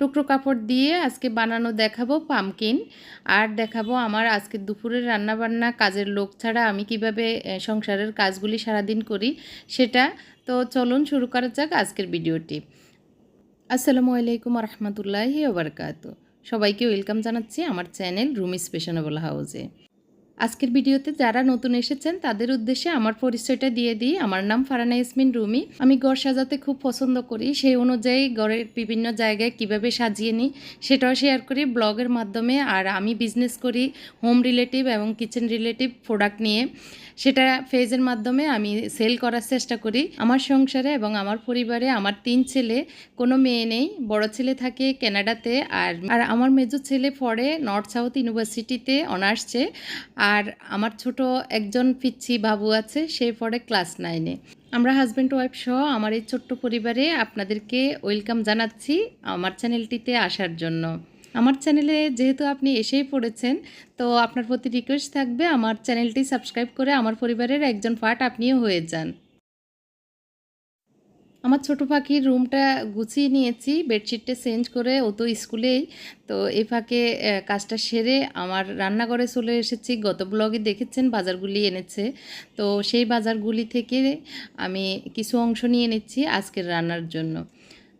টুকরো কাপড় দিয়ে আজকে বানানো দেখাবো পামকিন আর দেখাবো আমার আজকে দুপুরের রান্নাবান্না কাজের লোক ছাড়া আমি কীভাবে সংসারের কাজগুলি সারাদিন করি সেটা। তো চলুন শুরু করা যাক আজকের ভিডিওটি। আসসালামু আলাইকুম রহমতুল্লাহি ওবরকাত সবাইকে ওয়েলকাম জানাচ্ছি আমার চ্যানেল রুমি স্পেশনেবল হাউসে। আজকের ভিডিওতে যারা নতুন এসেছেন, তাদের উদ্দেশ্যে আমার পরিচয়টা দিয়ে দিই। আমার নাম ফারানা ইসমিন রুমি। আমি ঘর সাজাতে খুব পছন্দ করি। সেই অনুযায়ী ঘরের বিভিন্ন জায়গায় কীভাবে সাজিয়ে নিই, সেটাও শেয়ার করি ব্লগের মাধ্যমে। আর আমি বিজনেস করি হোম রিলেটিভ এবং কিচেন রিলেটিভ প্রোডাক্ট নিয়ে। সেটা ফেজের মাধ্যমে আমি সেল করার চেষ্টা করি। আমার সংসারে এবং আমার পরিবারে আমার তিন ছেলে, কোনো মেয়ে নেই। বড় ছেলে থাকে কানাডাতে আর আর আমার মেজো ছেলে পড়ে নর্থ সাউথ ইউনিভার্সিটিতে অনার্সে আর আমার ছোট একজন পিচ্ছি বাবু আছে, সে পড়ে ক্লাস নাইনে আমরা হাজব্যান্ড ওয়াইফ সহ আমার এই ছোট্ট পরিবারে আপনাদেরকে ওয়েলকাম জানাচ্ছি আমার চ্যানেলটিতে আসার জন্য। আমার চ্যানেলে যেহেতু আপনি এসেই পড়েছেন, তো আপনার প্রতি রিকোয়েস্ট থাকবে আমার চ্যানেলটি সাবস্ক্রাইব করে আমার পরিবারের একজন পার্ট আপনিও হয়ে যান। আমার ছোট পাখির রুমটা গুছিয়ে নিয়েছি বেডশিটটা চেঞ্জ করে ও তো স্কুলেই, তো এই ফাঁকে কাজটা সেরে আমার রান্নাঘরে চলে এসেছি। গত ব্লগে দেখেছেন, বাজারগুলি এনেছে। তো সেই বাজারগুলি থেকে আমি কিছু অংশ নিয়ে নিচ্ছি আজকের রান্নার জন্য।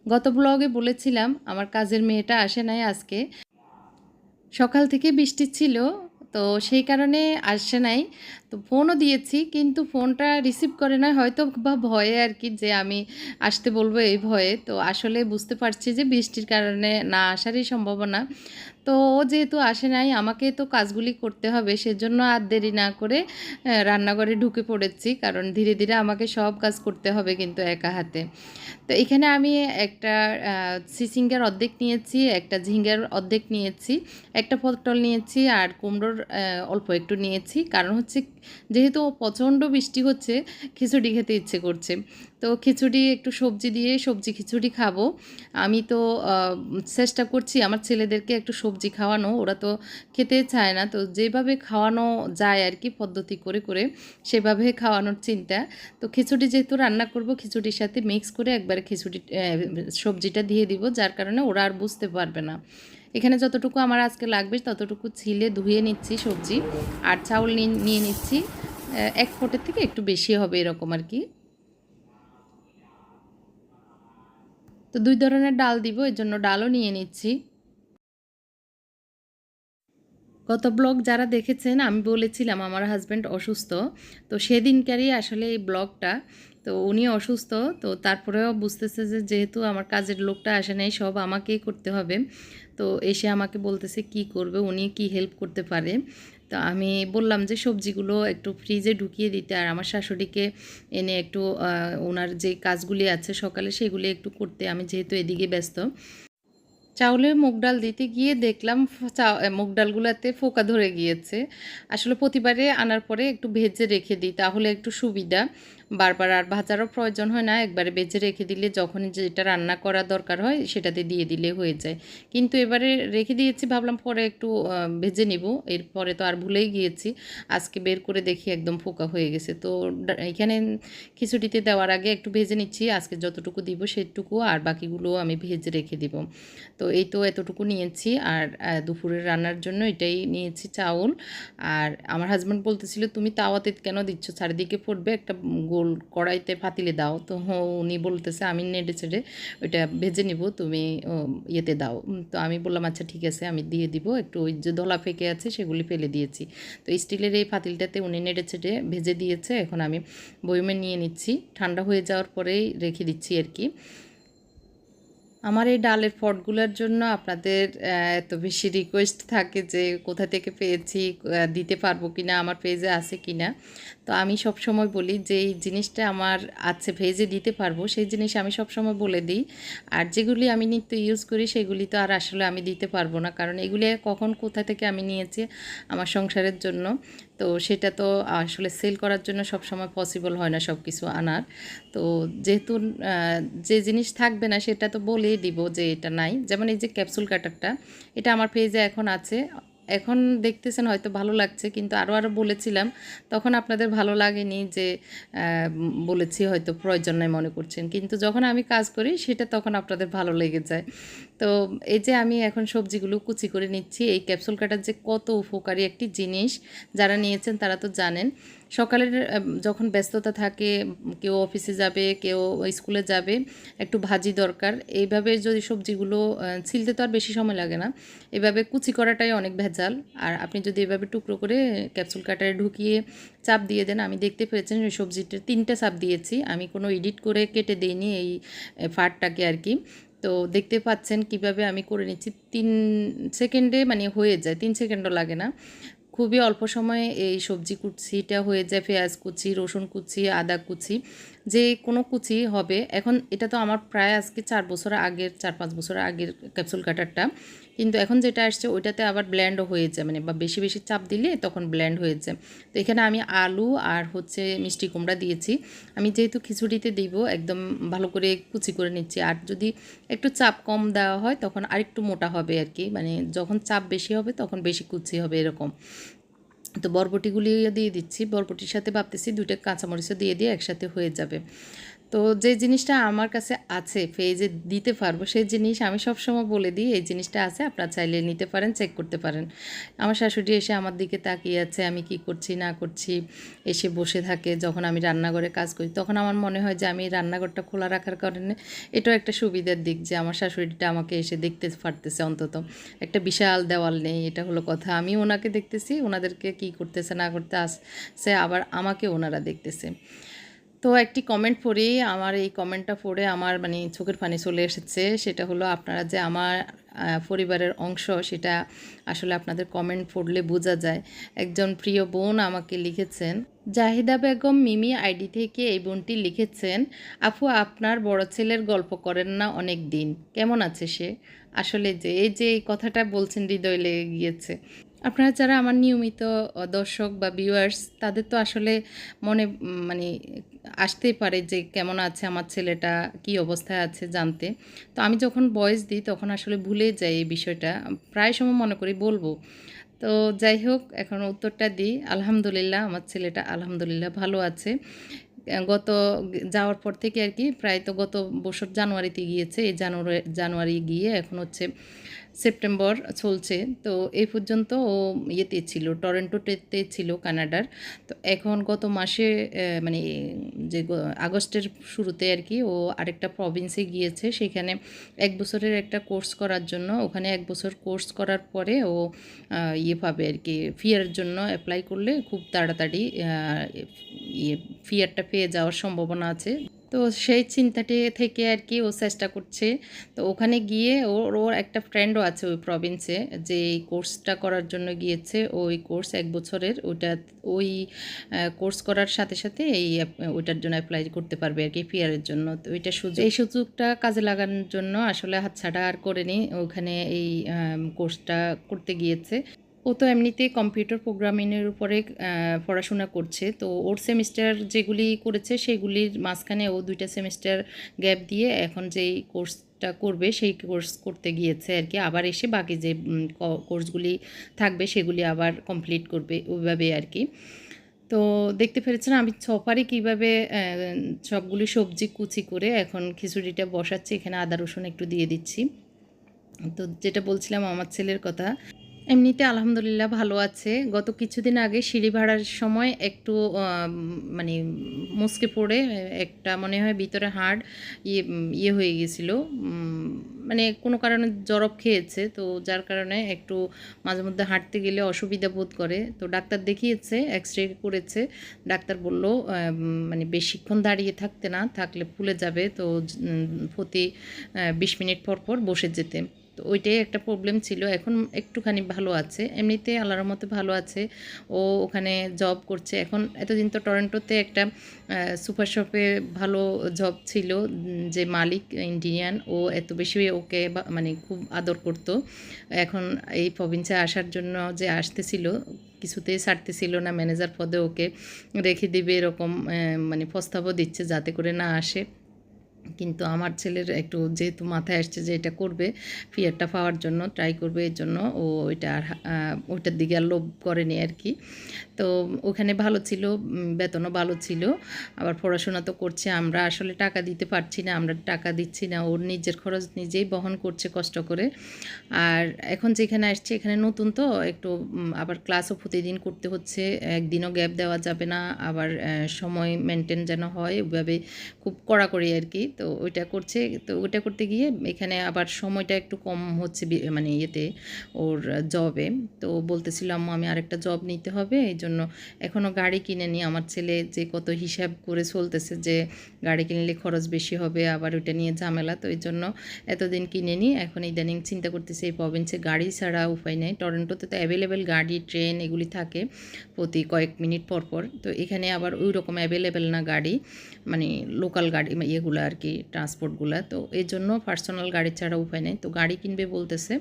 গত ব্লগে বলেছিলাম, আমার কাজের মেয়েটা আসে নাই আজকে। সকাল থেকে বৃষ্টি ছিল, তো সেই কারণে আসে নাই। তো ফোনও দিয়েছি, কিন্তু ফোনটা রিসিভ করে না হয়তো বা ভয়ে আর কি যে আমি আসতে বলব এই ভয়ে। তো আসলে বুঝতে পারছি যে বৃষ্টির কারণে না আসারই সম্ভাবনা। তো ও যেহেতু আসে নাই, আমাকে তো কাজগুলি করতে হবে, সেজন্য আর দেরি না করে রান্নাঘরে ঢুকে পড়েছি। কারণ ধীরে ধীরে আমাকে সব কাজ করতে হবে কিন্তু একা হাতে। তো এখানে আমি একটা সিসিঙ্গার অর্ধেক নিয়েছি, একটা ঝিঙ্গার অর্ধেক নিয়েছি, একটা পটল নিয়েছি আর কুমড়োর অল্প একটু নিয়েছি। কারণ হচ্ছে যেহেতু প্রচণ্ড বৃষ্টি হচ্ছে, খিচুড়ি খেতে ইচ্ছে করছে। তো খিচুড়ি একটু সবজি দিয়ে সবজি খিচুড়ি খাব। আমি তো চেষ্টা করছি আমার ছেলেদেরকে একটু সবজি খাওয়ানো, ওরা তো খেতে চায় না। তো যেভাবে খাওয়ানো যায় আর কি, পদ্ধতি করে করে সেভাবে খাওয়ানোর চিন্তা। তো খিচুড়ি যেহেতু রান্না করব, খিচুড়ির সাথে মিক্স করে একবারে খিচুড়ি সবজিটা দিয়ে দিব, যার কারণে ওরা আর বুঝতে পারবে না। এখানে যতটুকু আমার আজকে লাগবে ততটুকু ছিলে ধুয়ে নিচ্ছি সবজি আর চাউল নিয়ে- নিচ্ছি এক ফোটের থেকে একটু বেশি হবে এরকম আর কি। তো দুই ধরনের ডাল দিব, এর জন্য ডালও নিয়ে নিচ্ছি। গত ব্লগ যারা দেখেছেন, আমি বলেছিলাম আমার হাজব্যান্ড অসুস্থ, তো সেদিনকারই আসলে এই ব্লগটা, তো উনি অসুস্থ, তো তারপরেও বুঝতেছে যে যেহেতু আমার কাজের লোকটা আসে নাই, সব আমাকেই করতে হবে। তো এসে আমাকে বলতেছে, কি করবে? উনি কি হেল্প করতে পারে? তো আমি বললাম যে, সবজিগুলো একটু ফ্রিজে ঢুকিয়ে দিতে। আর আমার শাশুড়িকে এনে একটু ওনার যে কাজগুলি আছে সকালে সেগুলি একটু করতে। আমি যেহেতু এদিকে ব্যস্ত। চাউলে মুগ ডাল দিতে গিয়ে দেখলাম মুগ ডালগুলোতে ফোকা ধরে গিয়েছে। আসলে প্রতিবারে আনার পরে একটু ভেজে রেখে দিই, তাহলে একটু সুবিধা। বারবার আর ভাজারও প্রয়োজন হয় না, একবারে ভেজে রেখে দিলে যখন যেটা রান্না করা দরকার হয় সেটাতে দিয়ে দিলে হয়ে যায়। কিন্তু এবারে রেখে দিয়েছি, ভাবলাম পরে একটু ভেজে নিব, এরপরে তো আর ভুলেই গিয়েছি। আজকে বের করে দেখি একদম ফোকা হয়ে গেছে। তো এখানে খিচুড়িতে দেওয়ার আগে একটু ভেজে নিচ্ছি, আজকে যতটুকু দিব সেটুকু, আর বাকিগুলো আমি ভেজে রেখে দিব। তো এই তো এতটুকু নিয়েছি, আর দুপুরের রান্নার জন্য এটাই নিয়েছি চাউল। আর আমার হাজব্যান্ড বলতেছিল, তুমি তাওয়াতে কেন দিচ্ছ? চারিদিকে পড়বে একটা গোল কড়াইতে পাতিলে দাও। তো উনি বলতেছে, আমি নেড়ে চেড়ে ওইটা ভেজে নিব, তুমি ইয়েতে দাও। তো আমি বললাম আচ্ছা ঠিক আছে, আমি দিয়ে দিব। একটু ওই যে ধলা ফেকে আছে, সেগুলি ফেলে দিয়েছি। তো স্টিলের এই পাতিলটাতে উনি নেড়ে চেড়ে ভেজে দিয়েছে। এখন আমি বয়মে নিয়ে নিচ্ছি। ঠান্ডা হয়ে যাওয়ার পরেই রেখে দিচ্ছি আর কি। আমার এই ডালের পটগুলোর জন্য আপনাদের এত বেশি রিকোয়েস্ট থাকে যে কোথা থেকে পেয়েছি দিতে পারব কি না আমার পেজে আছে কি না তো আমি সব সময় বলি যে, এই জিনিসটা আমার আছে, ভেজে দিতে পারব, সেই জিনিস আমি সব সময় বলে দিই। আর যেগুলি আমি নিত্য ইউজ করি, সেগুলি তো আর আসলে আমি দিতে পারব না, কারণ এগুলি কখন কোথা থেকে আমি নিয়েছি আমার সংসারের জন্য। তো সেটা তো আসলে সেল করার জন্য সব সময় পসিবল হয় না সব কিছু আনার। তো যেহেতু যে জিনিস থাকবে না, সেটা তো বলেই দিব যে, এটা নাই। যেমন এই যে ক্যাপসুল কাটারটা এটা আমার পেজে এখন আছে। এখন দেখতেছেন হয়তো ভালো লাগছে, কিন্তু আরও আরও বলেছিলাম, তখন আপনাদের ভালো লাগেনি যে বলেছি হয়তো প্রয়োজন নাই মনে করছেন, কিন্তু যখন আমি কাজ করি সেটা তখন আপনাদের ভালো লেগে যায়। তো এই যে আমি এখন সবজিগুলো কুচি করে নিচ্ছি, এই ক্যাপসুল কাটার যে কত উপকারী একটি জিনিস, যারা নিয়েছেন তারা তো জানেন। সকালের যখন ব্যস্ততা থাকে, কেউ অফিসে যাবে, কেউ স্কুলে যাবে, একটু ভাজি দরকার। এইভাবে যদি সবজিগুলো ছিলতে তো আর বেশি সময় লাগে না। এভাবে কুচি করাটাই অনেক ভেজাল। আর আপনি যদি এভাবে টুকরো করে ক্যাপসুল কাটারে ঢুকিয়ে চাপ দিয়ে দেন, আমি দেখতে পেয়েছেন ওই সবজিটা তিনটা চাপ দিয়েছি। আমি কোনো এডিট করে কেটে দিইনি এই ফাটটাকে আর কি। তো দেখতে পাচ্ছেন কীভাবে আমি করে নিচ্ছি। তিন সেকেন্ডে মানে হয়ে যায়, তিন সেকেন্ডও লাগে না। খুবই অল্প সময়ে এই সবজি কুচিটা হয়ে যায়, পেঁয়াজ কুচি, রসুন কুচি, আদা কুচি, যে কোনো কুচি হবে। এখন এটা তো আমার প্রায় আজকে চার বছর আগের, চার পাঁচ বছর আগের ক্যাপসুল কাটারটা কিন্তু এখন যেটা আসছে, ওইটাতে আবার ব্ল্যান্ডও হয়ে যায় মানে বা বেশি বেশি চাপ দিলে তখন ব্ল্যান্ড হয়ে যায় তো এখানে আমি আলু আর হচ্ছে মিষ্টি কুমড়া দিয়েছি। আমি যেহেতু খিচুড়িতে দিব, একদম ভালো করে কুচি করে নিচ্ছি। আর যদি একটু চাপ কম দেওয়া হয়, তখন আরেকটু মোটা হবে আর কি। মানে যখন চাপ বেশি হবে, তখন বেশি কুচি হবে এরকম। তো বরবটিগুলি দিয়ে দিচ্ছি। বরবটির সাথে ভাবতেছি দুইটা কাঁচামরিচও দিয়ে দিয়ে একসাথে হয়ে যাবে। তো যে জিনিসটা আমার কাছে আছে, পেজে দিতে পারব, সেই জিনিস আমি সবসময় বলে দিই, এই জিনিসটা আছে, আপনারা চাইলে নিতে পারেন, চেক করতে পারেন। আমার শাশুড়ি এসে আমার দিকে তাকিয়ে আছে, আমি কি করছি, না করছি, এসে বসে থাকে, যখন আমি রান্নাঘরে কাজ করি, তখন আমার মনে হয় যে আমি রান্নাঘরটা খোলা রাখার কারণে এটাও একটা সুবিধার দিক যে আমার শাশুড়িটা আমাকে এসে দেখতে পারতেছে অন্তত। একটা বিশাল দেওয়াল নেই, এটা হলো কথা। আমি ওনাকে দেখতেছি, ওনাদেরকে কি করতেছে, না করতে আসছে আবার আমাকে ওনারা দেখতেছে। তো একটি কমেন্ট পড়েই আমার এই কমেন্টটা পড়ে আমার মানে চোখের পানি চলে এসেছে। সেটা হলো আপনারা যে আমার পরিবারের অংশ, সেটা আসলে আপনাদের কমেন্ট পড়লে বোঝা যায়। একজন প্রিয় বোন আমাকে লিখেছেন, জাহিদা বেগম মিমি আইডি থেকে এই বোনটি লিখেছেন, আপু, আপনার বড় ছেলের গল্প করেন না অনেক দিন। কেমন আছে সে? আসলে যে, এই যে এই কথাটা বলছেন হৃদয় লেগে গিয়েছে। আপনারা যারা আমার নিয়মিত দর্শক বা ভিউয়ার্স তাদের তো আসলে মনে মানে আসতেই পারে যে কেমন আছে আমার ছেলেটা, কি অবস্থায় আছে জানতে। তো আমি যখন বয়স দিই তখন আসলে ভুলে যাই এই বিষয়টা। প্রায় সময় মনে করি বলব। তো যাই হোক, এখন উত্তরটা দিই। আলহামদুলিল্লাহ, আমার ছেলেটা আলহামদুলিল্লাহ ভালো আছে। গত যাওয়ার পর থেকে আর কি প্রায় তো গত বছর জানুয়ারিতে গিয়েছে। এই জানুয়ারি জানুয়ারি গিয়ে এখন হচ্ছে সেপ্টেম্বর চলছে। তো এই পর্যন্ত ও ইয়েতে ছিল, টরেন্টোতে ছিল কানাডার। তো এখন গত মাসে মানে যে আগস্টের শুরুতে আর কি ও আরেকটা প্রভিন্সে গিয়েছে। সেখানে এক বছরের একটা কোর্স করার জন্য, ওখানে এক বছর কোর্স করার পরে ও ইয়ে পাবে আর কি ফিয়ার জন্য অ্যাপ্লাই করলে খুব তাড়াতাড়ি ইয়ে ফিয়ারটা পেয়ে যাওয়ার সম্ভাবনা আছে। তো সেই চিন্তাটি থেকে আর কি ও চেষ্টা করছে। তো ওখানে গিয়ে ওর ওর একটা ফ্রেন্ডও আছে ওই প্রভিন্সে যে এই কোর্সটা করার জন্য গিয়েছে। ওই কোর্স এক বছরের ওইটা, ওই কোর্স করার সাথে সাথে এই, ওইটার জন্য অ্যাপ্লাই করতে পারবে আর কি পিয়ারের জন্য। তো ওইটা সুযোগ, এই সুযোগটা কাজে লাগানোর জন্য আসলে হাতছাড়া আর করেনি। ওখানে এই কোর্সটা করতে গিয়েছে। ও তো এমনিতেই কম্পিউটার প্রোগ্রামিংয়ের উপরে পড়াশোনা করছে। তো ওর সেমিস্টার যেগুলি করেছে, সেগুলির মাঝখানে ও দুইটা সেমিস্টার গ্যাপ দিয়ে এখন যেই কোর্সটা করবে, সেই কোর্স করতে গিয়েছে আর কি। আবার এসে বাকি যে কোর্সগুলি থাকবে, সেগুলি আবার কমপ্লিট করবে ওইভাবে আর কি। তো দেখতে পেরেছেন, আমি ছপারে কীভাবে সবগুলি সবজি কুচি করে এখন খিচুড়িটা বসাচ্ছি, এখানে আদা রসুন একটু দিয়ে দিচ্ছি। তো যেটা বলছিলাম আমার ছেলের কথা এমনিতে আলহামদুলিল্লাহ ভালো আছে। গত কিছুদিন আগে সিঁড়ি ভাড়ার সময় একটু মানে মুসকে পড়ে একটা মনে হয় ভিতরে হাড় ইয়ে ইয়ে হয়ে গেছিল। মানে কোনো কারণে জরব খেয়েছে, তো যার কারণে একটু মাঝে মধ্যে হাঁটতে গেলে অসুবিধা বোধ করে। তো ডাক্তার দেখিয়েছে এক্স রে করেছে। ডাক্তার বলল মানে বেশিক্ষণ দাঁড়িয়ে থাকতে না, থাকলে ফুলে যাবে। তো প্রতি বিশ মিনিট পর পর বসে যেতে। তো ওইটাই একটা প্রবলেম ছিল। এখন একটুখানি ভালো আছে। এমনিতে আল্লাহর মতো ভালো আছে। ও ওখানে জব করছে। এখন এতদিন তো টরন্টোতে একটা সুপার শপে ভালো জব ছিল যে মালিক ইন্ডিয়ান ও এত বেশি ওকে মানে খুব আদর করতো। এখন এই প্রভিন্সে আসার জন্য যে আসতেছিল, কিছুতেই ছাড়তেছিল না। ম্যানেজার পদে ওকে রেখে দিবে, এরকম মানে প্রস্তাবও দিচ্ছে যাতে করে না আসে। কিন্তু আমার ছেলের একটু যেহেতু মাথায় আসছে যে এটা করবে ফিয়ারটা পাওয়ার জন্য ট্রাই করবে এর জন্য, ও ওইটা আর ওইটার দিকে আর লোভ করেনি আর কি। তো ওখানে ভালো ছিল বেতনও ভালো ছিল, আবার পড়াশোনা তো করছে, আমরা আসলে টাকা দিতে পারছি না, আমরা টাকা দিচ্ছি না, ওর নিজের খরচ নিজেই বহন করছে কষ্ট করে। আর এখন যেখানে আসছে, এখানে নতুন তো, একটু আবার ক্লাসও প্রতিদিন করতে হচ্ছে, একদিনও গ্যাপ দেওয়া যাবে না, আবার সময় মেনটেন যেন হয়, ওইভাবে খুব কড়াকড়ি আর কি। তো ওইটা করছে। তো ওইটা করতে গিয়ে এখানে আবার সময়টা একটু কম হচ্ছে মানে ইয়েতে ওর জবে তো বলতেছিল, আম্মু, আমি আরেকটা জব নিতে হবে। এই জন্য এখনও গাড়ি কিনেনি। আমার ছেলে যে কত হিসাব করে চলতেছে যে গাড়ি কিনলে খরচ বেশি হবে, আবার ওইটা নিয়ে ঝামেলা। তো এই জন্য এতদিন কিনেনি। এখন ইদানিং চিন্তা করতেছে এই প্রভিন্সে গাড়ি ছাড়া উপায় নেই। টরেন্টোতে তো অ্যাভেলেবেল গাড়ি ট্রেন এগুলি থাকে প্রতি কয়েক মিনিট পর পর। তো এখানে আবার ওই রকম অ্যাভেলেবেল না গাড়ি মানে লোকাল গাড়ি, ইয়েগুলো আর কি। ট্রান্সপোর্টগুলো তো এই জন্য পার্সোনাল গাড়ি ছাড়া উপায় নেই। তো গাড়ি কিনবে বলতেছে।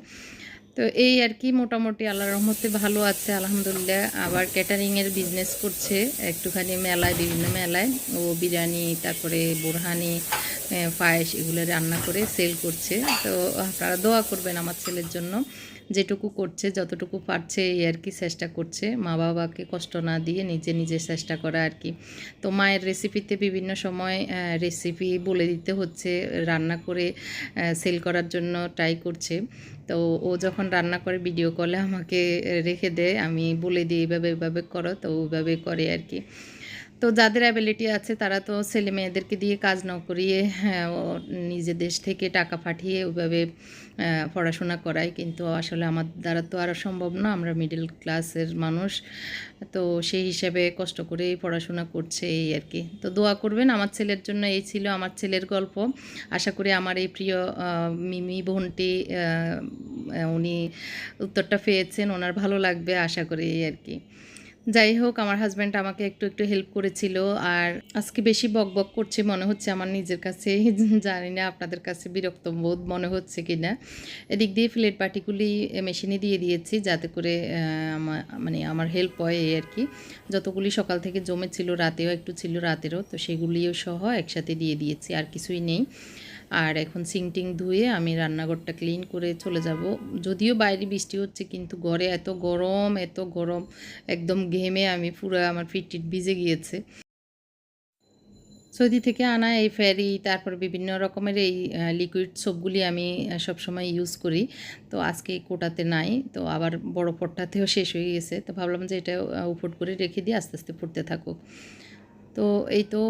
তো এই আর কি মোটামুটি আল্লাহ রহমতে ভালো আছে, আলহামদুলিল্লাহ। আবার ক্যাটারিংয়ের বিজনেস করছে, একটুখানি মেলায়, বিভিন্ন মেলায়। ও বিরিয়ানি, তারপরে বোরহানি পায়েস এগুলো রান্না করে সেল করছে। তো আপনারা দোয়া করবেন আমার ছেলের জন্য। যেটুকু করছে, যতটুকু পারছে এই আর কি চেষ্টা করছে। মা বাবাকে কষ্ট না দিয়ে নিজে নিজে চেষ্টা করা আর কি। তো মায়ের রেসিপিতে বিভিন্ন সময় রেসিপি বলে দিতে হচ্ছে, রান্না করে সেল করার জন্য ট্রাই করছে। তো ও যখন রান্না করে ভিডিও কলে আমাকে রেখে দেয়, আমি বলে দিই এভাবে এভাবে করো। তো ওইভাবে করে আর কি। তো যাদের অ্যাবিলিটি আছে তারা তো ছেলে মেয়েদেরকে দিয়ে কাজ না করিয়ে হ্যাঁ, নিজে দেশ থেকে টাকা পাঠিয়ে ওইভাবে পড়াশোনা করায়। কিন্তু আসলে আমার দ্বারা তো আর সম্ভব না। আমরা মিডল ক্লাসের মানুষ। তো সেই হিসাবে কষ্ট করেই পড়াশোনা করছে এই আর কি। তো দোয়া করবেন আমার ছেলের জন্য। এই ছিল আমার ছেলের গল্প। আশা করি আমার এই প্রিয় মিমি বোনটি উনি উত্তরটা পেয়েছেন। ওনার ভালো লাগবে আশা করি এই আর কি। যাই হোক, আমার হাজব্যান্ড আমাকে একটু একটু হেল্প করেছিল আর আজকে বেশি বক বক করছে, মনে হচ্ছে আমার নিজের কাছে। জানি না আপনাদের কাছে বিরক্ত বোধ মনে হচ্ছে কি না এদিক দিয়ে ফ্লেট পার্টিকুলি মেশিনে দিয়ে দিয়েছি যাতে করে মানে আমার হেল্প হয় এই আর কি। যতগুলি সকাল থেকে জমেছিল, রাতেও একটু ছিল রাতেরও, তো সেগুলিও সহ একসাথে দিয়ে দিয়েছি, আর কিছুই নেই। আর এখন সিংটিং ধুয়ে আমি রান্নাঘরটা ক্লিন করে চলে যাব। যদিও বাইরে বৃষ্টি হচ্ছে, কিন্তু ঘরে এত গরম এত গরম, একদম ঘেমে আমি পুরো আমার পিঠ টিট ভিজে গিয়েছে। সৌদি থেকে আনা এই ফেরি, তারপর বিভিন্ন রকমের এই লিকুইড সোপগুলি আমি সবসময় ইউজ করি। তো আজকে কোটাতে নাই, তো আবার বড় পটটাতেও শেষ হয়ে গেছে। তো ভাবলাম যে এটা উপর করে রেখে দিয়ে আস্তে আস্তে পড়তে থাকুক। তো এই তো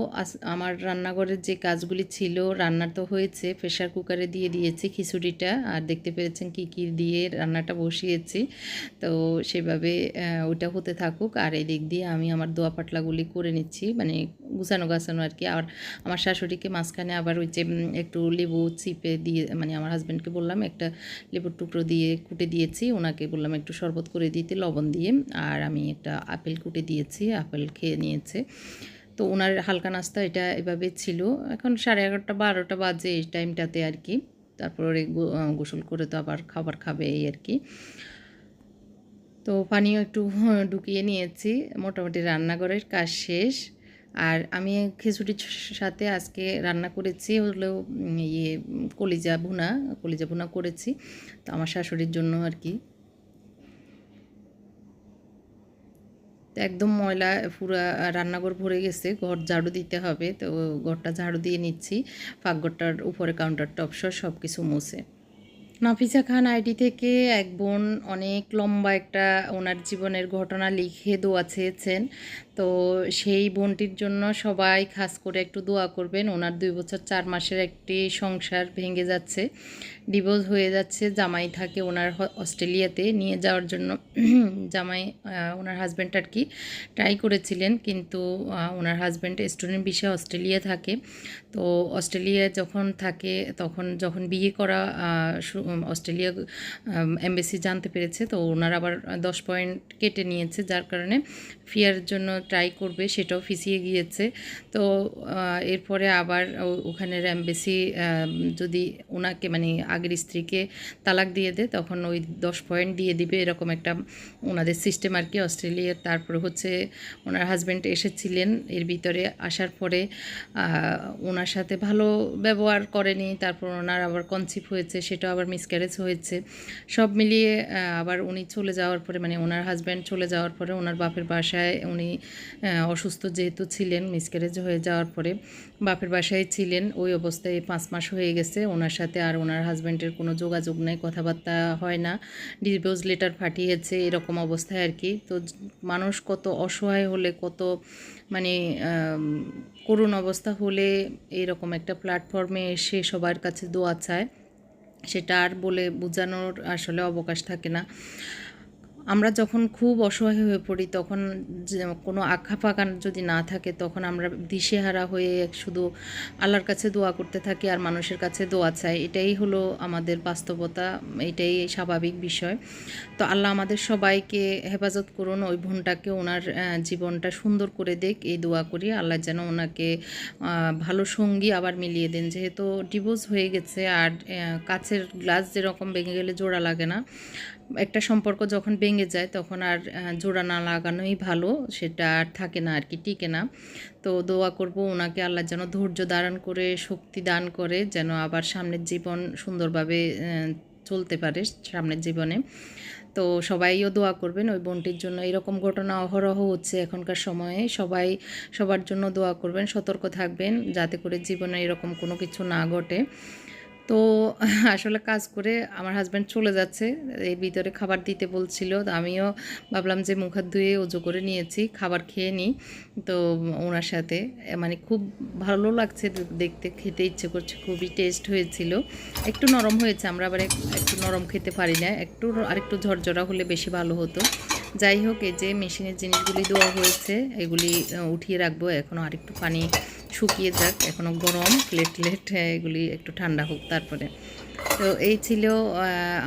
আমার রান্নাঘরের যে কাজগুলি ছিল, রান্নার তো হয়েছে। প্রেশার কুকারে দিয়ে দিয়েছি খিচুড়িটা। আর দেখতে পেরেছেন কি কি দিয়ে রান্নাটা বসিয়েছি। তো সেভাবে ওটা হতে থাকুক। আর এই দিক দিয়ে আমি আমার দোয়া পাটলাগুলি করে নিচ্ছি। মানে গুছানো গাছানো আর কি। আর আমার শাশুড়িকে মাঝখানে আবার ওই যে একটু লেবু চিপে দিয়ে মানে আমার হাজব্যান্ডকে বললাম, একটা লেবুর টুকরো দিয়ে কুটে দিয়েছি। ওনাকে বললাম একটু শরবত করে দিতে লবণ দিয়ে। আর আমি একটা আপেল কুটে দিয়েছি। আপেল খেয়ে নিয়েছে। তো ওনার হালকা নাস্তা এটা এভাবে ছিল। এখন সাড়ে এগারোটা, বারোটা বাজে এই টাইমটাতে আর কি। তারপরে গোসল করে তো আবার খাবার খাবে এই আর কি। তো পানিও একটু ঢুকিয়ে নিয়েছি। মোটামুটি রান্নাঘরের কাজ শেষ। আর আমি খিচুড়ির সাথে আজকে রান্না করেছি হলো ইয়ে কলিজা ভুনা কলিজা ভুনা করেছি। তো আমার শাশুড়ির জন্য আর কি। তো একদম ময়লা পুরো রান্নাঘর ভরে গেছে, ঘর ঝাড়ু দিতে হবে, তো ঘরটা ঝাড়ু দিয়ে নিচ্ছি, পাকঘরটার উপরে কাউন্টার টপ সব কিছু মুছে। নাফিসা খান আইডি থেকে এক বোন অনেক লম্বা একটা ওনার জীবনের ঘটনা লিখে দোয়া চেয়েছেন তো সেই বোনটির জন্য সবাই খাস করে একটু দোয়া করবেন। ওনার দুই বছর চার মাসের একটি সংসার ভেঙে যাচ্ছে, ডিভোর্স হয়ে যাচ্ছে, জামাই থাকে ওনার অস্ট্রেলিয়াতে। নিয়ে যাওয়ার জন্য জামাই ওনার হাজব্যান্ড আর কি ট্রাই করেছিলেন, কিন্তু ওনার হাজব্যান্ড স্টুডেন্ট বিষয়ে অস্ট্রেলিয়া থাকে। তো অস্ট্রেলিয়া যখন থাকে, তখন যখন বিয়ে করা অস্ট্রেলিয়া এমবেসি জানতে পেরেছে। তো ওনার আবার দশ পয়েন্ট কেটে নিয়েছে, যার কারণে ফিয়ার জন্য ট্রাই করবে, সেটাও ফিসিয়ে গিয়েছে। তো এরপরে আবার ওখানের এমবেসি যদি ওনাকে মানে আগের স্ত্রীকে তালাক দিয়ে দেয়, তখন ওই দশ পয়েন্ট দিয়ে দিবে, এরকম একটা ওনাদের সিস্টেম আর কি অস্ট্রেলিয়ার। তারপরে হচ্ছে ওনার হাজব্যান্ড এসেছিলেন, এর ভিতরে আসার পরে ওনার সাথে ভালো ব্যবহার করেনি, তারপর ওনার আবার কনসিভ হয়েছে সেটা আবার মিসক্যারেজ হয়েছে। সব মিলিয়ে আবার উনি চলে যাওয়ার পরে মানে ওনার হাজব্যান্ড চলে যাওয়ার পরে, ওনার বাপের বাসায় উনি অসুস্থ যেহেতু ছিলেন মিসক্যারেজ হয়ে যাওয়ার পরে বাপের বাসায় ছিলেন। ওই অবস্থায় পাঁচ মাস হয়ে গেছে। ওনার সাথে আর ওনার হাজব্যান্ডের কোনো যোগাযোগ নেই, কথাবার্তা হয় না। ডিভোর্স লেটার পাঠিয়েছে, এরকম অবস্থায় আর কি। তো মানুষ কত অসহায় হলে, কত মানে করুণ অবস্থা হলে এরকম একটা প্ল্যাটফর্মে এসে সবার কাছে দোয়া চায়। সেটা আর বলে বোঝানোর আসলে অবকাশ থাকে না। আমরা যখন খুব অসহায় হয়ে পড়ি, তখন কোনো আঁকা ফাঁকা যদি না থাকে, তখন আমরা দিশেহারা হয়ে শুধু আল্লাহর কাছে দোয়া করতে থাকি আর মানুষের কাছে দোয়া চাই। এটাই হলো আমাদের বাস্তবতা, এটাই স্বাভাবিক বিষয়। তো আল্লাহ আমাদের সবাইকে হেফাজত করুন, ওই বোনটাকে ওনার জীবনটা সুন্দর করে দেখ। এই দোয়া করি, আল্লাহ যেন ওনাকে ভালো সঙ্গী আবার মিলিয়ে দেন। যেহেতু ডিভোর্স হয়ে গেছে আর কাছের গ্লাস যেরকম ভেঙে গেলে জোড়া লাগে না একটা সম্পর্ক যখন ভেঙে যায়, তখন আর জোড়া না লাগানোই ভালো। সেটা আর থাকে না আর কি, টিকে না। তো দোয়া করব ওনাকে আল্লাহ যেন ধৈর্য ধারণ করে, শক্তি দান করে, যেন আবার সামনের জীবন সুন্দরভাবে চলতে পারে সামনের জীবনে। তো সবাইও দোয়া করবেন, ওই বোনটির জন্য। এরকম ঘটনা অহরহ হচ্ছে এখনকার সময়ে। সবাই, সবার জন্য দোয়া করবেন, সতর্ক থাকবেন, যাতে করে জীবনে এরকম কোনো কিছু না ঘটে। তো আসলে কাজ করে আমার হাজব্যান্ড চলে যাচ্ছে। এর ভিতরে খাবার দিতে বলছিল, তো আমিও ভাবলাম যে মুখ হাত ধুয়ে উজু করে নিয়েছি, খাবার খেয়ে নিই। তো ওনার সাথে মানে খুব ভালো লাগছে দেখতে, খেতে ইচ্ছে করছে, খুবই টেস্ট হয়েছিল। একটু নরম হয়েছে, আমরা আবার একটু নরম খেতে পারি না, একটু আরেকটু ঝরঝরা হলে বেশি ভালো হতো। যাই হোক, এই যে মেশিনের জিনিসগুলি দেওয়া হয়েছে, এগুলি উঠিয়ে রাখব, এখনও আরেকটু পানি শুকিয়ে যাক এখনও গরম, প্লেট প্লেট এগুলি একটু ঠান্ডা হোক তারপরে। তো এই ছিল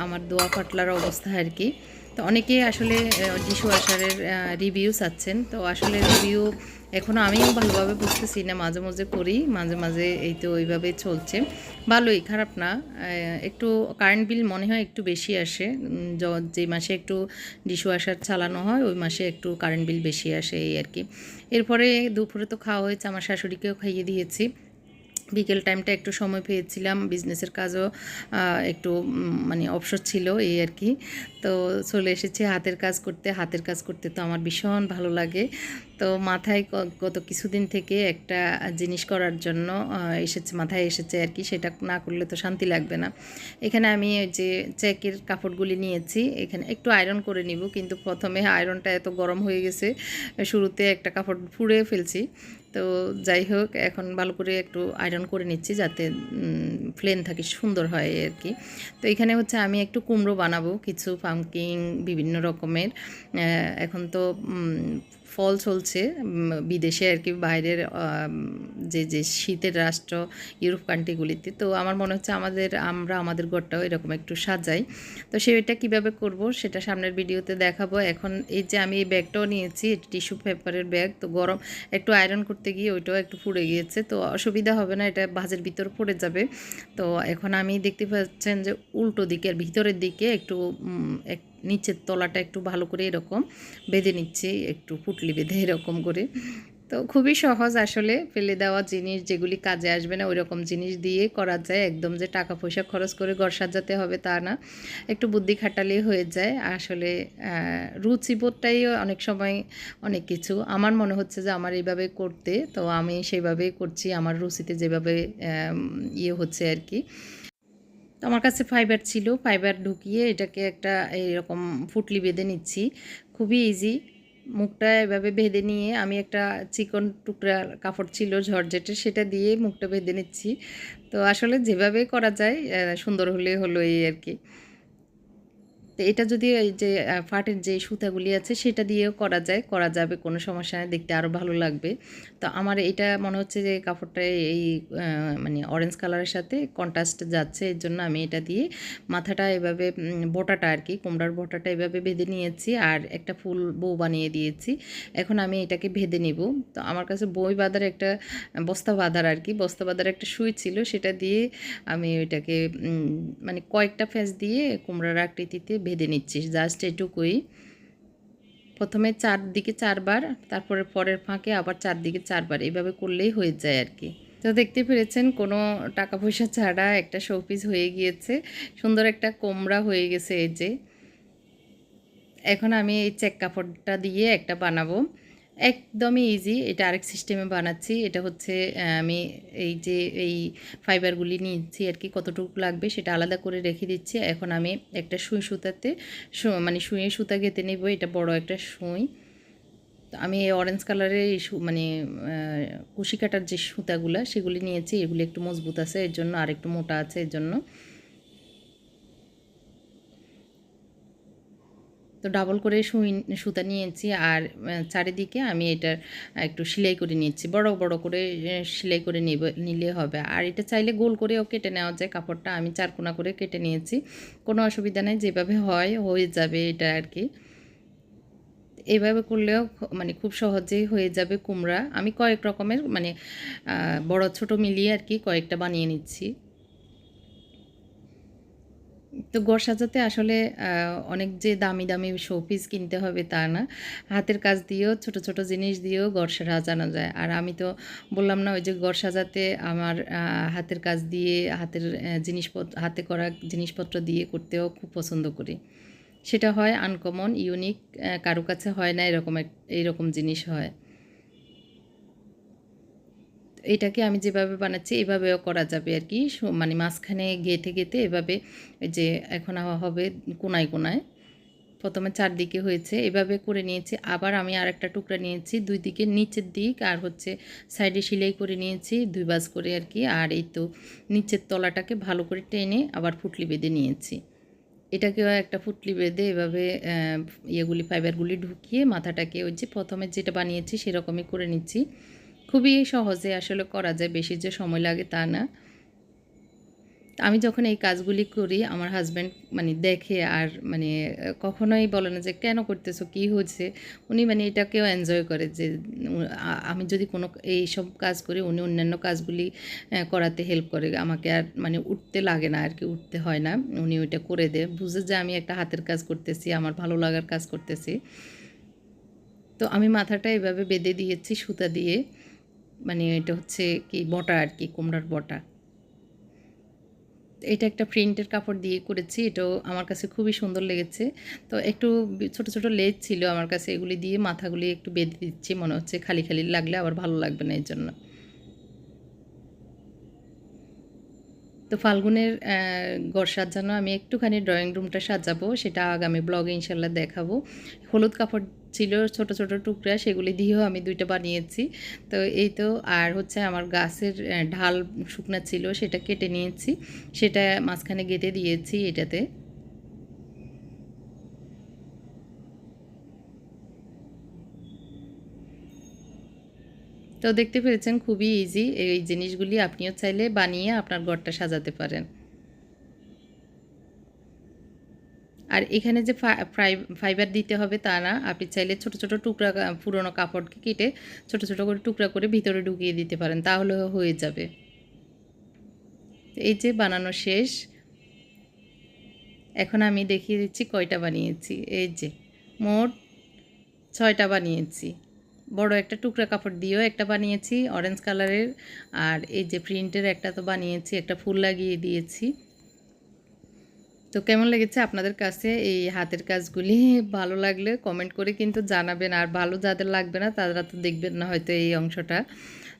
আমার দোয়া পাটলার অবস্থা আর কি। তো অনেকেই আসলে ডিশ ওয়াশারের রিভিউ চাচ্ছেন তো আসলে রিভিউ এখনও আমিও ভালোভাবে বুঝতেছি না, মাঝে মাঝে করি, মাঝে মাঝে এই তো ওইভাবে চলছে। ভালোই, খারাপ না। একটু কারেন্ট বিল মনে হয় একটু বেশি আসে। যে মাসে একটু ডিশওয়াশার চালানো হয়, ওই মাসে একটু কারেন্ট বিল বেশি আসে এই আর কি। এরপরে দুপুরে তো খাওয়া হয়েছে, আমার শাশুড়িকেও খাইয়ে দিয়েছি। বিকেল টাইমটা একটু সময় পেয়েছিলাম বিজনেসের কাজও একটু মানে অবসর ছিল এই আর কি। তো চলে এসেছি হাতের কাজ করতে, হাতের কাজ করতে তো আমার ভীষণ ভালো লাগে। তো মাথায় গত কিছুদিন থেকে একটা জিনিস করার জন্য এসেছে, মাথায় এসেছে আর কি, সেটা না করলে তো শান্তি লাগবে না। এখানে আমি যে চেকের কাপড়গুলি নিয়েছি, এখানে একটু আয়রন করে নিব, কিন্তু প্রথমে আয়রনটা এত গরম হয়ে গেছে, শুরুতে একটা কাপড় পুড়ে ফেলছি। তো যাই হোক, এখন ভালো করে একটু আয়রন করে নিচ্ছি যাতে প্লেন থাকে, সুন্দর হয় আর কি তো এখানে হচ্ছে আমি একটু কুমড়ো বানাবো, কিছু পাম্পকিং বিভিন্ন রকমের। এখন তো ফল চলছে বিদেশে আর কি, বাইরের যে যে শীতের রাষ্ট্র, ইউরোপ কান্ট্রিগুলিতে তো আমার মনে হচ্ছে আমাদের, আমরা, আমাদের ঘরটাও এরকম একটু সাজাই। তো সেটা কীভাবে করব সেটা সামনের ভিডিওতে দেখাবো। এখন এই যে আমি এই ব্যাগটাও নিয়েছি টিস্যু পেপারের ব্যাগ। তো গরম, একটু আয়রন করতে গিয়ে ওইটাও একটু পুড়ে গিয়েছে। তো অসুবিধা হবে না, এটা ভাজের ভিতর পড়ে যাবে। তো এখন আমি দেখতে পাচ্ছেন যে উল্টো দিকের, ভিতরের দিকে একটু এক নিচের তলাটা একটু ভালো করে এরকম বেঁধে নিচ্ছি, একটু পুটলি বেঁধে এরকম করে। তো খুবই সহজ আসলে ফেলে দেওয়া জিনিস, যেগুলি কাজে আসবে না ওই রকম জিনিস দিয়ে করা যায়। একদম যে টাকা পয়সা খরচ করে ঘর সাজাতে হবে তা না। একটু বুদ্ধি খাটালেই হয়ে যায়। আসলে রুচিবোধটাই অনেক সময় অনেক কিছু। আমার মনে হচ্ছে যে আমার এইভাবে করতে, তো আমি সেইভাবেই করছি। আমার রুচিতে যেভাবে ইয়ে হচ্ছে আর কি। তো আমার কাছে ফাইবার ছিল ফাইবার ঢুকিয়ে এটাকে একটা এরকম ফুটলি বেঁধে নিচ্ছি। খুবই ইজি মুখটা এভাবে বেঁধে নিয়ে আমি একটা চিকন টুকরা কাপড় ছিল ঝরঝেটে, সেটা দিয়ে মুখটা বেঁধে নিচ্ছি। তো আসলে যেভাবে করা যায় সুন্দর হলে হলো এই আর কি। তো এটা যদি এই যে পাটের যে সুতাগুলি আছে সেটা দিয়েও করা যায়, করা যাবে, কোনো সমস্যা নেই, দেখতে আরও ভালো লাগবে। তো আমার এটা মনে হচ্ছে যে, কাপড়টা এই মানে অরেঞ্জ কালারের সাথে কন্ট্রাস্ট যাচ্ছে, এর জন্য আমি এটা দিয়ে মাথাটা এভাবে বোটাটা আর কি, কুমড়ার বোটাটা এভাবে বেঁধে নিয়েছি আর একটা ফুল বউ বানিয়ে দিয়েছি। এখন আমি এটাকে ভেদে নিব। তো আমার কাছে বই বাঁধার একটা, বস্তা বাঁধার আর কি, বস্তা বাঁধার একটা সুই ছিল, সেটা দিয়ে আমি ওইটাকে মানে কয়েকটা ফ্যাস দিয়ে কুমড়ার আকৃতিতে বেঁধে নিচ্ছি জাস্ট এটুকুই। প্রথমে চারদিকে চারবার, তারপরে পরের ফাঁকে আবার চারদিকে চারবার এইভাবে করলেই হয়ে যায় আর কি। তো দেখতে পেরেছেন, কোনো টাকা পয়সা ছাড়া একটা শোপিস হয়ে গিয়েছে, সুন্দর একটা কোমরা হয়ে গেছে এই যে। এখন আমি এই চেক কাপড়টা দিয়ে একটা বানাবো। একদমই ইজি এটা আরেক সিস্টেমে বানাচ্ছি, এটা হচ্ছে আমি এই যে, এই ফাইবারগুলি নিয়েছি আর কি, কতটুকু লাগবে সেটা আলাদা করে রেখে দিচ্ছি। এখন আমি একটা সুই সুতাতে মানে সুঁয়ে সুতা গেঁথে নেব, এটা বড় একটা সুই। আমি এই অরেঞ্জ কালারের এই মানে কুশি কাটার যে সুতাগুলো, সেগুলি নিয়েছি, এগুলি একটু মজবুত আছে, এর জন্য আর একটু মোটা আছে, এর জন্য। তো ডাবল করে সুই, সুতা নিয়েছি আর চারিদিকে আমি এটার একটু সেলাই করে নিয়েছি। বড় বড় করে সেলাই করে নিব, নিলে হবে। আর এটা চাইলে গোল করেও কেটে নেওয়া যায় কাপড়টা। আমি চারকোনা করে কেটে নিয়েছি। কোনো অসুবিধা নেই, যেভাবে হয় হয়ে যাবে এটা আর কি এইভাবে করলেও মানে খুব সহজেই হয়ে যাবে কুমড়া। আমি কয়েক রকমের মানে বড়, ছোট মিলিয়ে আর কি কয়েকটা বানিয়ে নিচ্ছি। তো ঘর সাজাতে আসলে অনেক যে দামি দামি শোপিস কিনতে হবে তা না। হাতের কাজ দিয়েও, ছোট ছোট জিনিস দিয়েও ঘর সাজানো যায়। আর আমি তো বললাম না, ওই যে ঘর সাজাতে আমার হাতের কাজ দিয়ে, হাতের জিনিসপত্র হাতে করা জিনিসপত্র দিয়ে করতেও খুব পছন্দ করি। সেটা হয় আনকমন ইউনিক কারও কাছে হয় না এরকম এইরকম জিনিস হয়। এটাকে আমি যেভাবে বানাচ্ছি, এভাবেও করা যাবে আর কি। মানে মাঝখানে গেঁথে গেঁথে এভাবে যে এখন হবে কোনায় কোনায়। প্রথমে চারদিকে হয়েছে, এভাবে করে নিয়েছি। আবার আমি আর একটা টুকরা নিয়েছি, দুই দিকে নিচের দিক আর হচ্ছে সাইডে সেলাই করে নিয়েছি, দুই বাজ করে আর কি। আর এই তো নিচের তলাটাকে ভালো করে টেনে আবার ফুটলি বেঁধে নিয়েছি। এটাকেও একটা ফুটলি বেঁধে এভাবে ইয়েগুলি, ফাইবারগুলি ঢুকিয়ে মাথাটাকে ওই যে প্রথমে যেটা বানিয়েছি সেরকমই করে নিচ্ছি। খুবই সহজে আসলে করা যায়, বেশি যে সময় লাগে তা না। আমি যখন এই কাজগুলি করি, আমার হাজব্যান্ড মানে দেখে আর মানে কখনোই বলে না যে, কেন করতেছো? কী হচ্ছে? উনি মানে এটাকেও এনজয় করে যে আমি যদি কোনো এই সব কাজ করি, উনি অন্যান্য কাজগুলি করাতে হেল্প করে। আমাকে আর মানে উঠতে লাগে না আর কি উঠতে হয় না। উনি ওইটা করে দেয়। বুঝে যে আমি একটা হাতের কাজ করতেছি, আমার ভালো লাগার কাজ করতেছি। তো আমি মাথাটা এভাবে বেঁধে দিয়েছি, সুতা দিয়ে। মানে এটা হচ্ছে কি বটা আর কি, কুমড়ার বটা। এটা একটা প্রিন্টের কাপড় দিয়ে করেছি, এটাও আমার কাছে খুবই সুন্দর লেগেছে। তো একটু ছোট ছোট লেজ ছিল আমার কাছে, এগুলি দিয়ে মাথাগুলি একটু বেঁধে দিচ্ছি, মনে হচ্ছে খালি খালি লাগলে আবার ভালো লাগবে না এর জন্য তো ফাল্গুনের ঘর সাজানো, আমি একটুখানি ড্রয়িং রুমটা সাজাবো, সেটা আগামী ব্লগে ইনশাল্লাহ দেখাবো। হলুদ কাপড় ছিল ছোট ছোট টুকরা, সেগুলি দিয়েও আমি দুইটা বানিয়েছি। তো এই তো, আর হচ্ছে আমার গাছের ঢাল শুকনা ছিল, সেটা কেটে নিয়েছি। সেটা মাঝখানে গেঁথে দিয়েছি এটাতে। তো দেখতে পেরেছেন, খুবই ইজি এই জিনিসগুলি আপনিও চাইলে বানিয়ে আপনার ঘরটা সাজাতে পারেন। আর এখানে যে ফাইবার দিতে হবে তা না আপনি চাইলে ছোট ছোট টুকরা পুরোনো কাপড়কে কেটে ছোট ছোট করে টুকরা করে ভিতরে ঢুকিয়ে দিতে পারেন, তাহলে হয়ে যাবে। এই যে বানানো শেষ। এখন আমি দেখিয়ে দিচ্ছি কয়টা বানিয়েছি। এই যে মোট ছয়টা বানিয়েছি। বড় একটা টুকরা কাপড় দিয়েও একটা বানিয়েছি অরেঞ্জ কালারের আর এই যে প্রিন্টের একটা তো বানিয়েছি, একটা ফুল লাগিয়ে দিয়েছি। তো কেমন লেগেছে আপনাদের কাছে এই হাতের কাজগুলি? ভালো লাগলে কমেন্ট করে কিন্তু জানাবেন। আর ভালো যাদের লাগবে না, তারা তো দেখবেন না হয়তো এই অংশটা।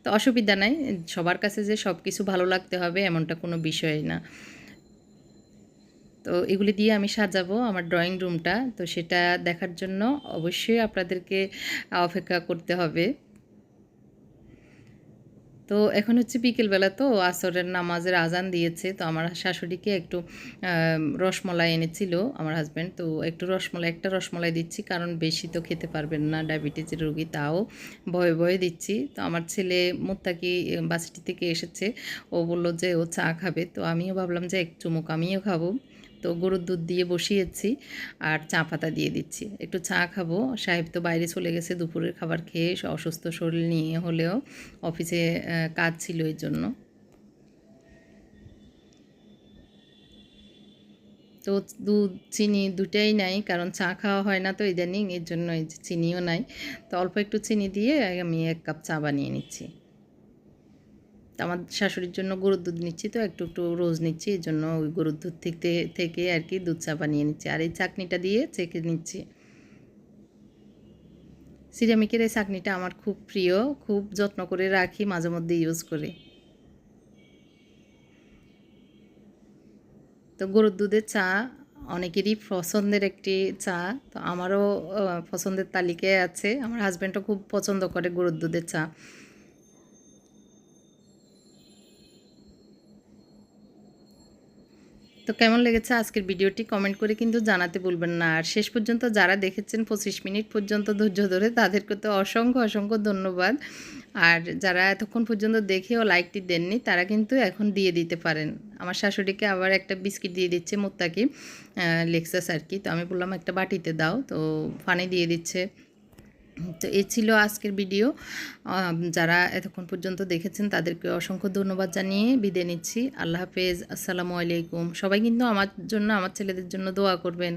তো অসুবিধা নাই, সবার কাছে যে সব কিছু ভালো লাগতে হবে এমনটা কোনো বিষয় না। তো এগুলি দিয়ে আমি সাজাবো আমার ড্রয়িং রুমটা তো সেটা দেখার জন্য অবশ্যই আপনাদেরকে অপেক্ষা করতে হবে। তো এখন হচ্ছে বিকেলবেলা তো আসরের নামাজের আজান দিয়েছে, তো আমার শাশুড়িকে একটু রসমলাই এনেছিল আমার হাজব্যান্ড তো একটু রসমলাই, একটা রসমলাই দিচ্ছি, কারণ বেশি তো খেতে পারবেন না ডায়াবেটিসের রোগী তাও ভয়ে ভয়ে দিচ্ছি। তো আমার ছেলে মুত্তাকি বাসটি থেকে এসেছে, ও বলল যে ও চা খাবে, তো আমিও ভাবলাম যে এক চুমুক আমিও খাব। তো গরুর দুধ দিয়ে বসিয়েছি আর চা পাতা দিয়ে দিচ্ছি। একটু চা খাব। সাহেব তো বাইরে চলে গেছে দুপুরের খাবার খেয়ে অসুস্থ শরীর নিয়ে হলেও অফিসে কাজ ছিল এই জন্য। তো দুধ, চিনি দুটাই নাই, কারণ চা খাওয়া হয় না তো ইদানিং, এর জন্য চিনিও নাই। তো অল্প একটু চিনি দিয়ে আমি এক কাপ চা বানিয়ে নিচ্ছি। আমার শাশুড়ির জন্য গরুর দুধ নিচ্ছি তো, একটু একটু রোজ নিচ্ছি, এই জন্য ওই গরুর দুধ থেকে থেকে আর কি দুধ চা বানিয়ে নিচ্ছি। আর এই চাকনিটা দিয়ে চেকে নিচ্ছি। সিরামিকের এই চাকনিটা আমার খুব প্রিয়, খুব যত্ন করে রাখি, মাঝে মধ্যে ইউজ করি। তো গরুর দুধের চা অনেকেরই পছন্দের একটি চা, তো আমারও পছন্দের তালিকায় আছে। আমার হাজব্যান্ডও খুব পছন্দ করে গরুর দুধের চা। তো কেমন লেগেছে আজকের ভিডিওটি? কমেন্ট করে কিন্তু জানাতে ভুলবেন না। আর শেষ পর্যন্ত যারা দেখেছেন পঁচিশ মিনিট পর্যন্ত ধৈর্য ধরে, তাদেরকে তো অসংখ্য অসংখ্য ধন্যবাদ। আর যারা এতক্ষণ পর্যন্ত দেখেও লাইকটি দেননি, তারা কিন্তু এখন দিয়ে দিতে পারেন। আমার শাশুড়িকে আবার একটা বিস্কিট দিয়ে দিচ্ছে মোত্তাকি লেক্সাস আর কি। তো আমি বললাম, একটা বাটিতে দাও। তো পানি দিয়ে দিচ্ছে। তো এ ছিল আজকের ভিডিও। যারা এতক্ষণ পর্যন্ত দেখেছেন, তাদেরকে অসংখ্য ধন্যবাদ জানিয়ে বিদায় নিচ্ছি। আল্লাহ হাফেজ, আসসালামু আলাইকুম। সবাই কিন্তু আমার জন্য, আমার ছেলেদের জন্য দোয়া করবেন।